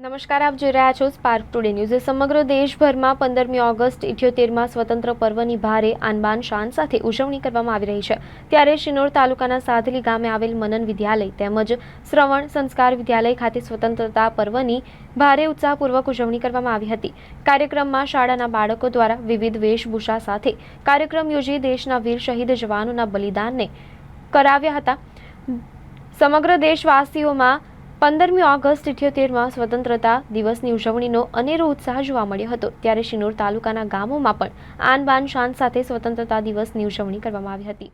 નમસ્કાર, આપ જોઈ રહ્યા છો સ્પાર્ક ટુડે ન્યૂઝ સમગ્ર દેશભરમાં પંદરમી ઓગસ્ટ ઇઠ્યોતેરમાં સ્વતંત્ર પર્વની ભારે આનબાન શાન સાથે ઉજવણી કરવામાં આવી રહી છે. ત્યારે શિનોર તાલુકાના સાધલી ગામે આવેલ મનન વિદ્યાલય તેમજ શ્રવણ સંસ્કાર વિદ્યાલય ખાતે સ્વતંત્રતા પર્વની ભારે ઉત્સાહપૂર્વક ઉજવણી કરવામાં આવી હતી. કાર્યક્રમમાં શાળાના બાળકો દ્વારા વિવિધ વેશભૂષા સાથે કાર્યક્રમ યોજી દેશના વીર શહીદ જવાનોના બલિદાનને કરાવ્યા હતા. સમગ્ર દેશવાસીઓમાં પંદરમી ઓગસ્ટ ઇઠ્યોતેરમાં સ્વતંત્રતા દિવસની ઉજવણીનો અનેરો ઉત્સાહ જોવા મળ્યો હતો. ત્યારે શિનોર તાલુકાના ગામોમાં પણ આન બાન શાન સાથે સ્વતંત્રતા દિવસની ઉજવણી કરવામાં આવી હતી.